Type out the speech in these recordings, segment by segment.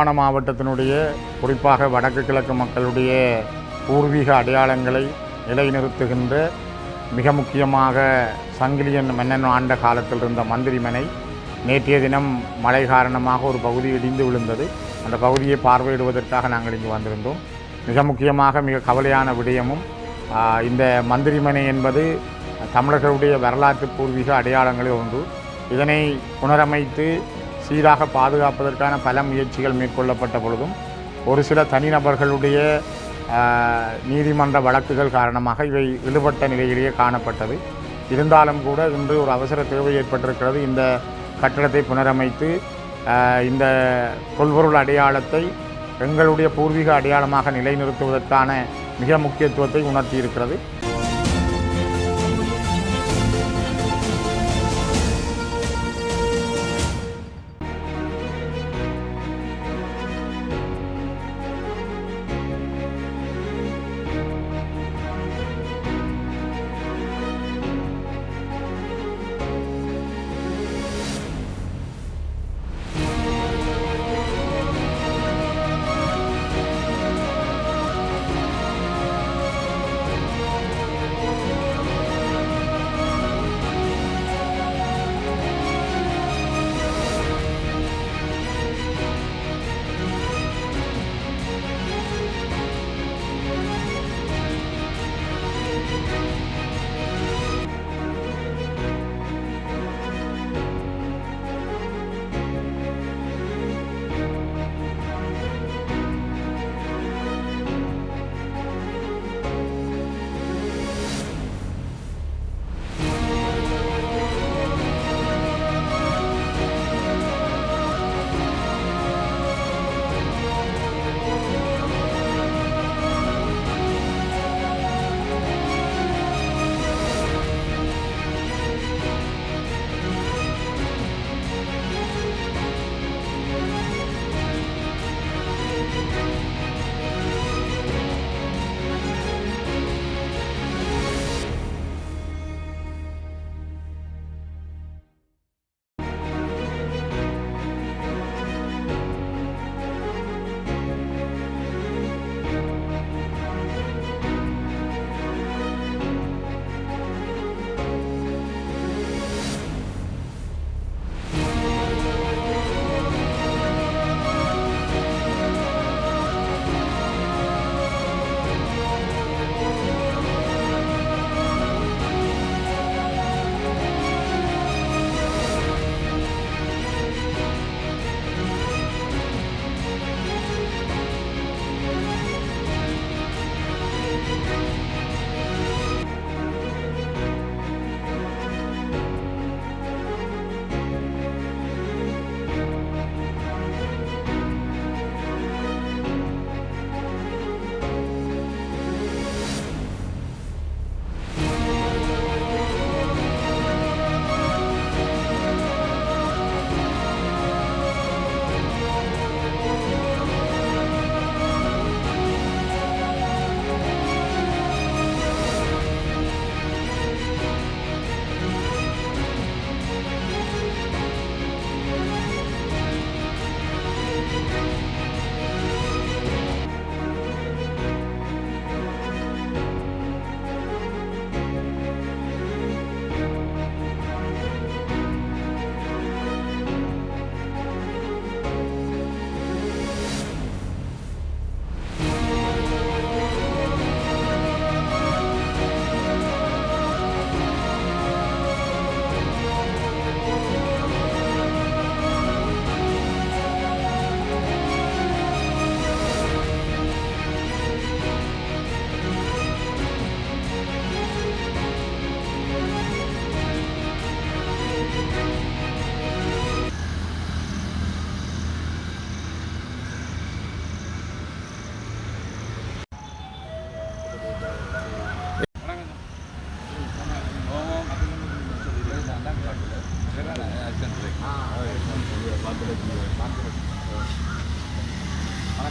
யாழ்ப்பாண மாவட்டத்தினுடைய குறிப்பாக வடக்கு கிழக்கு மக்களுடைய பூர்வீக அடையாளங்களை நிலைநிறுத்துகின்ற மிக முக்கியமாக சங்கிலியன் மன்னன் ஆண்ட காலத்தில் இருந்த மந்திரிமனை நேற்றைய தினம் மழை காரணமாக ஒரு பகுதி இடிந்து விழுந்தது. அந்த பகுதியை பார்வையிடுவதற்காக நாங்கள் இங்கு வந்திருந்தோம். மிக முக்கியமாக மிக கவலையான விடயமும் இந்த மந்திரிமனை என்பது தமிழர்களுடைய வரலாற்று பூர்வீக அடையாளங்களில் ஒன்று. இதனை புனரமைத்து சீராக பாதுகாப்பதற்கான பல முயற்சிகள் மேற்கொள்ளப்பட்ட பொழுதும் ஒரு சில தனிநபர்களுடைய நீதிமன்ற வழக்குகள் காரணமாக இவை இழுபட்ட நிலையிலேயே காணப்பட்டது. இருந்தாலும் கூட இன்று ஒரு அவசர தேவை ஏற்பட்டிருக்கிறது. இந்த கட்டடத்தை புனரமைத்து இந்த தொல்பொருள் அடையாளத்தை எங்களுடைய பூர்வீக அடையாளமாக நிலைநிறுத்துவதற்கான மிக முக்கியத்துவத்தை உணர்த்தியிருக்கிறது.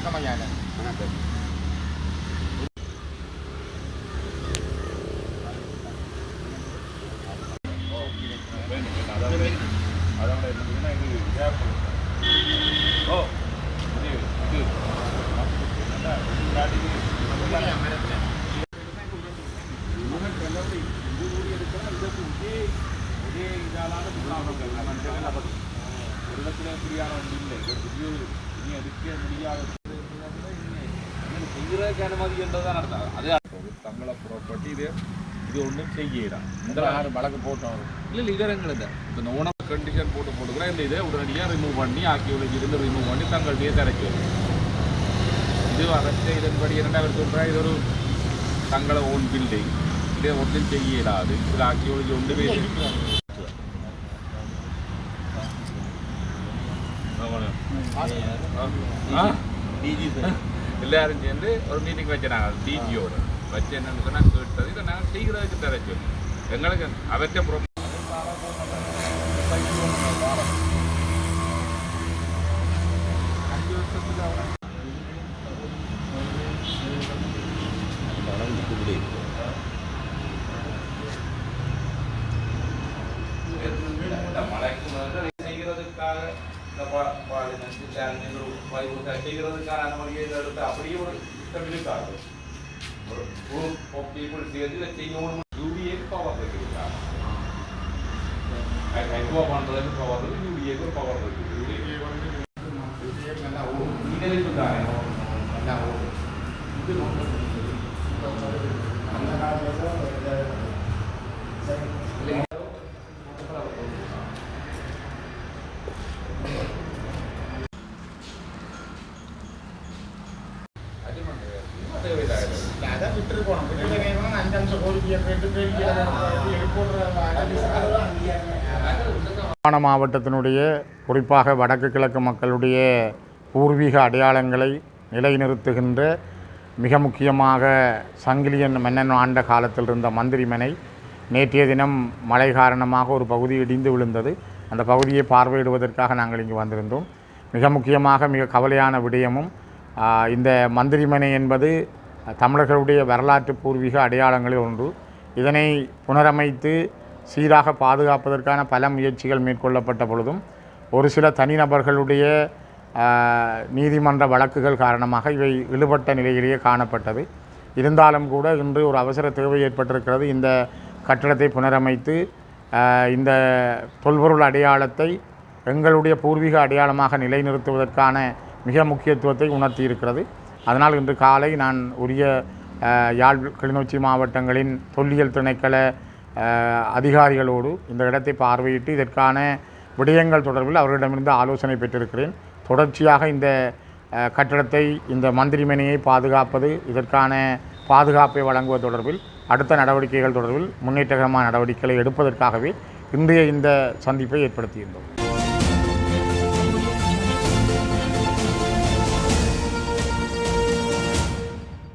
Kamayanan. Hanapin. വെള്ളത്തിലെ ഫ്രീ ആണോ ഇല്ല ഇത് പുതിയ ഇനി എടുക്കാൻ മുടിയാതെ செய்கிறதுக்கு அனுமதி என்றதான் நடந்தாங்க அது தங்களை புறப்பட்டு இது இது ஒன்றும் செய்யலாம் இந்த வழக்கு போட்டோம் இல்லை இல்லை இடங்கள் இந்த உணவு கண்டிஷன் போட்டு போட்டுக்கிறேன் இந்த இதை உடனடியாக ரிமூவ் பண்ணி ஆக்கியோட இருந்து ரிமூவ் பண்ணி தங்கள் வீட்டை இது அரசு இதன்படி என்னடா அவர் சொல்கிறார் இது ஒரு தங்களை ஓன் பில்டிங் இதை ஒன்றும் செய்யலாது இது ஆக்கியோட ஒன்று பேர் ஆ ஆ டிஜி சார் எல்லாரும் சேர்ந்து ஒரு மீட்டிங் வச்சுனாங்க டிஜியோட வச்சு என்னன்னு சொன்னால் கேட்டது இதை நாங்கள் செய்கிறதுக்கு தர சொல்லி எங்களுக்கு அவற்றை அப்படியே ஒரு திட்டம் இருக்காது ஒரு குரூப் ஆஃப் பீப்புள் சேர்ந்து இதை செய்யணும் யூடிஏக்கு பவர் இருக்கிறாங்க ஹைட்ரோ பண்ணுறதுக்கு பவர் இருக்கு யூடிஏக்கு ஒரு பவர் இருக்கு இதற்கு தானே அது மாகாண மாவட்டத்தினுடைய குறிப்பாக வடக்கு கிழக்கு மக்களுடைய பூர்வீக அடையாளங்களை நிலைநிறுத்துகின்ற மிக முக்கியமாக சங்கிலியன் மன்னன் ஆண்ட காலத்தில் இருந்த மந்திரிமனை நேற்றைய தினம் மழை காரணமாக ஒரு பகுதி இடிந்து விழுந்தது. அந்த பகுதியை பார்வையிடுவதற்காக நாங்கள் இங்கு வந்திருந்தோம். மிக முக்கியமாக மிக கவலையான விடயமும் இந்த மந்திரிமனை என்பது தமிழர்களுடைய வரலாற்று பூர்வீக அடையாளங்களில் ஒன்று. இதனை புனரமைத்து சீராக பாதுகாப்பதற்கான பல முயற்சிகள் மேற்கொள்ளப்பட்ட பொழுதும் ஒரு சில தனிநபர்களுடைய நீதிமன்ற வழக்குகள் காரணமாக இவை இழுபட்ட நிலையிலேயே காணப்பட்டது. இருந்தாலும் கூட இன்று ஒரு அவசர தேவை ஏற்பட்டிருக்கிறது. இந்த கட்டடத்தை புனரமைத்து இந்த தொல்பொருள் அடையாளத்தை எங்களுடைய பூர்வீக அடையாளமாக நிலைநிறுத்துவதற்கான மிக முக்கியத்துவத்தை உணர்த்தி இருக்கிறது அதனால் இன்று காலை நான் உரிய யாழ் கிளிநொச்சி மாவட்டங்களின் தொல்லியல் திணைக்கள அதிகாரிகளோடு இந்த இடத்தை பார்வையிட்டு இதற்கான விடயங்கள் தொடர்பில் அவர்களிடமிருந்து ஆலோசனை பெற்றிருக்கிறேன். தொடர்ச்சியாக இந்த கட்டிடத்தை கட்டடத்தை இந்த மந்திரிமனையை பாதுகாப்பது இதற்கான பாதுகாப்பை வழங்குவது தொடர்பில் அடுத்த நடவடிக்கைகள் தொடர்பில் முன்னேற்றகரமான நடவடிக்கைகளை எடுப்பதற்காகவே இன்றைய இந்த சந்திப்பை ஏற்படுத்தியிருந்தோம்.